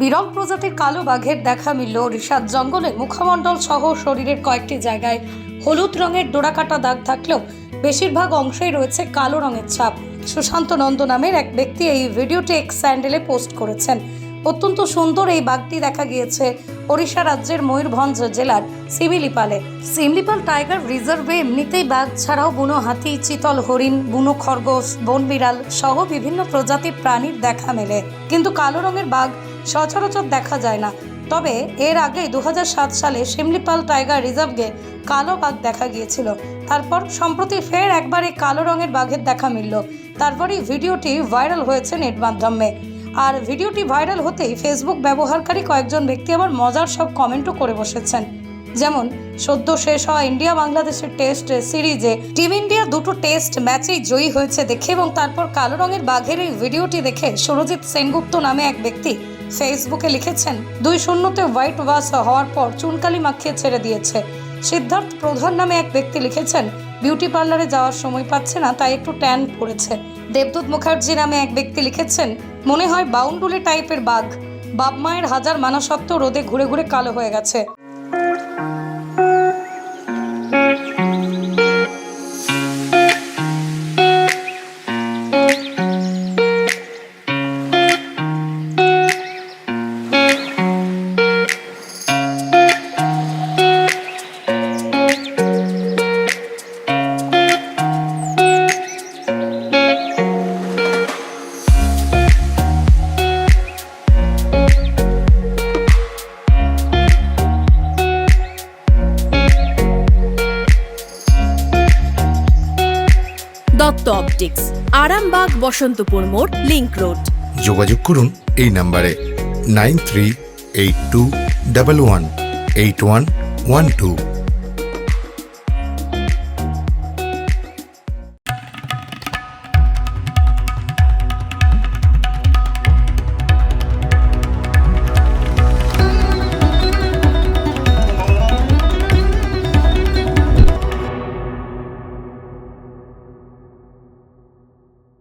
বিরল প্রজাতির কালো বাঘের দেখা মিলল ঋষাদ জঙ্গলে মুখমণ্ডল সহ শরীরের কয়েকটি জায়গায়। হলুদ রঙের ডোরাকাটা দাগ থাকলেও বেশিরভাগ অংশেই রয়েছে কালো রঙের ছাপ। সুশান্ত নন্দ নামের এক ব্যক্তি এই ভিডিওটি এক স্যান্ডেলে পোস্ট করেছেন। অত্যন্ত সুন্দর এই বাঘটি দেখা গিয়েছে ওড়িশা রাজ্যের ময়ূরভঞ্জ জেলার সিমিলিপালে। সিমলিপাল টাইগার রিজার্ভে এমনিতেই বাঘ ছাড়াও বুনো হাতি, চিতল হরিণ, বুনো খরগোশ বন বিড়াল সহ বিভিন্ন প্রজাতির প্রাণীর দেখা মেলে। কিন্তু কালো রঙের বাঘ সচরাচর দেখা যায় না। তবে এর আগে দু সালে শিমলিপাল টাইগার রিজার্ভে কালো বাঘ দেখা গিয়েছিল। তারপর সম্প্রতি ফের একবার এই কালো রঙের বাঘের দেখা মিলল। তারপরই ভিডিওটি ভাইরাল হয়েছে নেট মাধ্যমে। আর ভিডিওটি ভাইরাল হতেই ফেসবুক ব্যবহারকারী কয়েকজন ব্যক্তি আবার মজার সব কমেন্টও করে বসেছেন। যেমন, সদ্য শেষ হওয়া ইন্ডিয়া বাংলাদেশের টেস্ট সিরিজে টিম ইন্ডিয়া দুটো টেস্ট ম্যাচেই জয়ী হয়েছে দেখে এবং তারপর কালো রঙের বাঘের এই ভিডিওটি দেখে সুরজিৎ সেনগুপ্ত নামে এক ব্যক্তি ফেসবুকে লিখেছেন, দুই শূন্যতে হোয়াইট ওয়াশ হওয়ার পর চুনকালি মাখিয়ে ছেড়ে দিয়েছে। সিদ্ধার্থ প্রধান নামে এক ব্যক্তি লিখেছেন, বিউটি পার্লারে যাওয়ার সময় পাচ্ছে না, তাই একটু ট্যান পড়েছে। দেবদূত মুখার্জি নামে এক ব্যক্তি লিখেছেন, মনে হয় বাউন্ডুলি টাইপের বাঘ। বাপ মায়ের হাজার মানা সত্ত্বেও রোদে ঘুরে ঘুরে কালো হয়ে গেছে। দত্ত অপটিক্স, আরামবাগ বসন্তপুর মোড়, লিংক রোড। যোগাযোগ করুন এই নাম্বারে nine three eight two double one eight one one two.